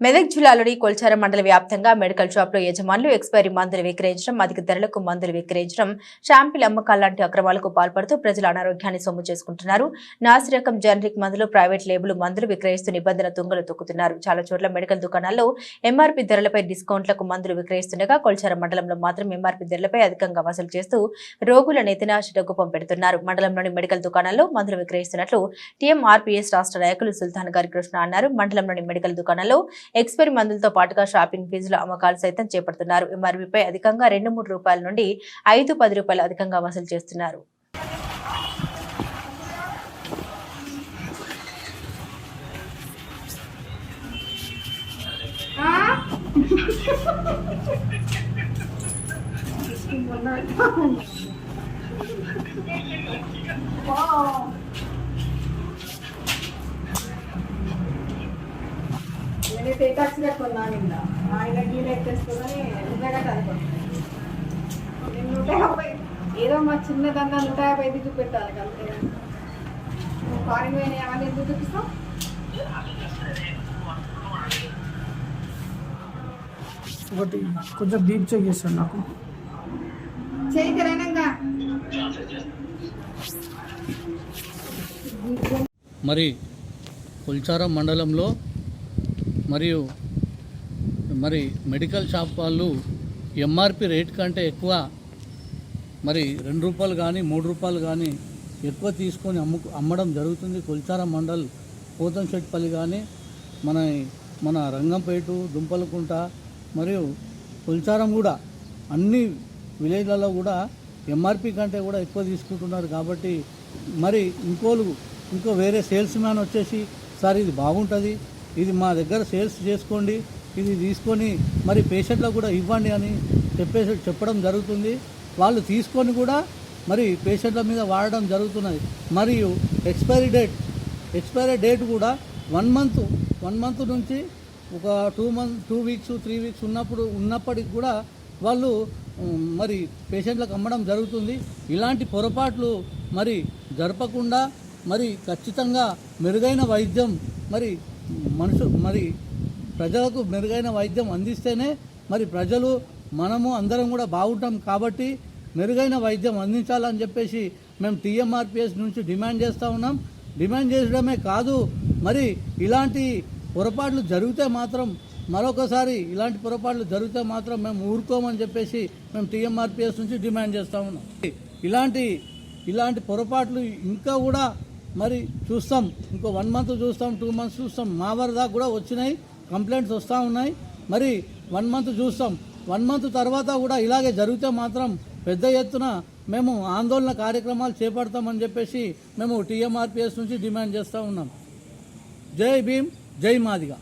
మెదక్ జిల్లాలోని కొల్చార మండల వ్యాప్తంగా మెడికల్ షాప్లో యజమానులు ఎక్స్పైరీ మందులు విక్రయించడం అధిక ధరలకు మందులు విక్రయించడం షాంపిల్ అమ్మకాలు లాంటి అక్రమాలకు పాల్పడుతూ ప్రజల అనారోగ్యాన్ని సొమ్ము చేసుకుంటున్నారు. నాసిరకం జనరిక్ మందులు ప్రైవేట్ లేబుల్ మందులు విక్రయిస్తూ నిబంధన తుంగలు తొక్కుతున్నారు. చాలా చోట్ల మెడికల్ దుకాణాల్లో ఎంఆర్పీ ధరలపై డిస్కౌంట్లకు మందులు విక్రయిస్తుండగా కొల్చార మండలంలో మాత్రం ఎంఆర్పీ ధరలపై అధికంగా వసూలు చేస్తూ రోగుల నెత్తిన శిటగుపం పెడుతున్నారు. మండలంలోని మెడికల్ దుకాణాల్లో మందులు విక్రయిస్తున్నట్లు టీఎంఆర్పీఎస్ రాష్ట్ర నాయకులు సుల్తాన్ గారి కృష్ణ అన్నారు. మండలంలోని మెడికల్ దుకాణాల్లో ఎక్స్పైరీ మందులతో పాటుగా షాపింగ్ ఫీజుల అమ్మకాలు సైతం చేపడుతున్నారు. ఎంఆర్పీపై అధికంగా రెండు మూడు రూపాయల నుండి ఐదు పది రూపాయలు అధికంగా వసూలు చేస్తున్నారు. నేను టేటాక్స్ కట్టుకున్నాను నిన్న ఆయన అనుకుంటున్నాను నేను నూట యాభై ఏదో మా చిన్న దందా నూట యాభై ఐదు చూపెట్టాలి అంతే నువ్వు ఫారిన్ పోయిన ఏమన్నా ఎందుకు చూపిస్తావు? ఒకటి కొంచెం డీప్ చెక్ చేస్తాను నాకు. మరి కొల్చారం మండలంలో మరియు మరి మెడికల్ షాప్ వాళ్ళు ఎంఆర్పి రేట్ కంటే ఎక్కువ మరి రెండు రూపాయలు కానీ మూడు రూపాయలు కానీ ఎక్కువ తీసుకొని అమ్ము అమ్మడం జరుగుతుంది. కొల్చారం మండల్ పోతంశెట్పల్లి కానీ మన మన రంగంపేట దుంపలకుంట మరియు కొల్చారం కూడా అన్ని విలేజ్లలో కూడా ఎంఆర్పి కంటే కూడా ఎక్కువ తీసుకుంటున్నారు కాబట్టి మరి ఇంకోలు ఇంకో వేరే సేల్స్ మ్యాన్ వచ్చేసి సార్ ఇది బాగుంటుంది ఇది మా దగ్గర సేల్స్ చేసుకోండి ఇది తీసుకొని మరి పేషెంట్లకు కూడా ఇవ్వండి అని చెప్పేసి చెప్పడం జరుగుతుంది. వాళ్ళు తీసుకొని కూడా మరి పేషెంట్ల మీద వాడడం జరుగుతున్నది. మరియు ఎక్స్పైరీ డేట్ ఎక్స్పైరీ డేట్ కూడా వన్ మంత్ వన్ మంత్ నుంచి ఒక two month two weeks three weeks ఉన్నప్పుడు ఉన్నప్పటికి కూడా వాళ్ళు మరి పేషెంట్లకు అమ్మడం జరుగుతుంది. ఇలాంటి పొరపాట్లు మరి జరపకుండా మరి ఖచ్చితంగా మెరుగైన వైద్యం మరి మనుషు మరి ప్రజలకు మెరుగైన వైద్యం అందిస్తేనే మరి ప్రజలు మనము అందరం కూడా బాగుంటాం కాబట్టి మెరుగైన వైద్యం అందించాలని చెప్పేసి మేము టీఎంఆర్పిఎస్ నుంచి డిమాండ్ చేస్తూ ఉన్నాం. డిమాండ్ చేయడమే కాదు మరి ఇలాంటి పొరపాట్లు జరిగితే మాత్రం మరొకసారి ఇలాంటి పొరపాట్లు జరిగితే మాత్రం మేము ఊరుకోమని చెప్పేసి మేము టీఎంఆర్పిఎస్ నుంచి డిమాండ్ చేస్తూ ఉన్నాం. ఇలాంటి ఇలాంటి పొరపాట్లు ఇంకా కూడా మరి చూస్తాం. ఇంకో వన్ మంత్ చూస్తాం టూ మంత్స్ చూస్తాం. మా వరదా కూడా వచ్చినాయి. కంప్లైంట్స్ వస్తూ ఉన్నాయి. మరి వన్ మంత్ చూస్తాం. వన్ మంత్ తర్వాత కూడా ఇలాగే జరిగితే మాత్రం పెద్ద ఎత్తున మేము ఆందోళన కార్యక్రమాలు చేపడతామని చెప్పేసి మేము టీఎంఆర్పిఎస్ నుంచి డిమాండ్ చేస్తూ ఉన్నాం. జై భీమ్ జై మాదిగా.